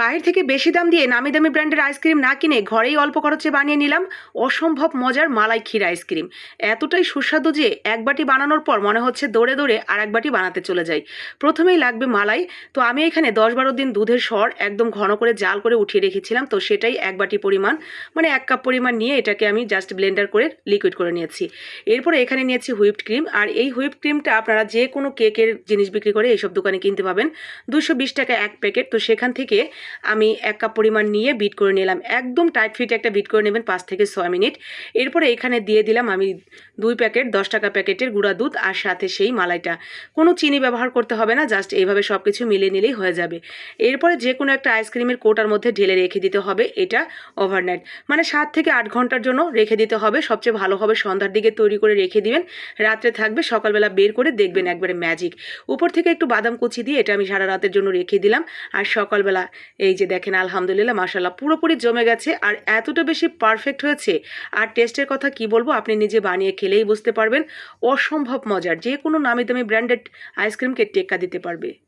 বাইরে থেকে বেশি দাম দিয়ে নামি দামি ব্র্যান্ডের আইসক্রিম না কিনে ঘরেই অল্প খরচে বানিয়ে নিলাম অসম্ভব মজার মালাই ক্ষীর আইসক্রিম। এতটাই সুস্বাদু যে এক বাটি বানানোর পর মনে হচ্ছে দৌড়ে দৌড়ে আর এক বাটি বানাতে চলে যাই। প্রথমেই লাগবে মালাই। তো আমি এখানে দশ বারো দিন দুধের সর একদম ঘন করে জাল করে উঠিয়ে রেখেছিলাম। তো সেটাই এক বাটি পরিমাণ। মানে এক কাপ পরিমাণ নিয়ে এটাকে আমি জাস্ট ব্লেন্ডার করে লিকুইড করে নিয়েছি। এরপরে এখানে নিয়েছি হুইপড ক্রিম আর এই হুইপড ক্রিমটা আপনারা যে কোনো কেকের জিনিস বিক্রি করে এইসব দোকানে কিনতে পাবেন। দুশো টাকা এক প্যাকেট তো সেখান থেকে আমি এক কাপ পরিমাণ নিয়ে বিট করে নিলাম। একদম টাইট ফিট একটা বিট করে নেবেন পাঁচ থেকে ছয় মিনিট। এরপরে এখানে দিয়ে দিলাম আমি দুই প্যাকেট, দশ টাকা প্যাকেটের গুঁড়া দুধ আর সাথে সেই মালাইটা। কোনো চিনি ব্যবহার করতে হবে না জাস্ট এইভাবে সব কিছু মিলিয়ে নিলেই হয়ে যাবে। এরপরে যে কোনো একটা আইসক্রিমের কোটার মধ্যে ঢেলে রেখে দিতে হবে, এটা ওভারনাইট মানে সাত থেকে আট ঘণ্টার জন্য রেখে দিতে হবে। সবচেয়ে ভালো হবে সন্ধ্যার দিকে তৈরি করে রেখে দিবেন। রাত্রে থাকবে, সকালবেলা বের করে দেখবেন একবারে ম্যাজিক উপর থেকে একটু বাদাম কুচি দিয়ে এটা আমি সারা রাতের জন্য রেখে দিলাম। আর সকালবেলা এই যে দেখেন, আলহামদুলিল্লাহ মাসাল্লাহ পুরোপুরি জমে গেছে আর এতটা বেশি পারফেক্ট হয়েছে। আর টেস্টের কথা কি বলব, আপনি নিজে বানিয়ে খেলেই বুঝতে পারবেন। অসম্ভব মজার যে কোনো নামি দামি ব্র্যান্ডেড আইসক্রিমকে টেক্কা দিতে পারবে।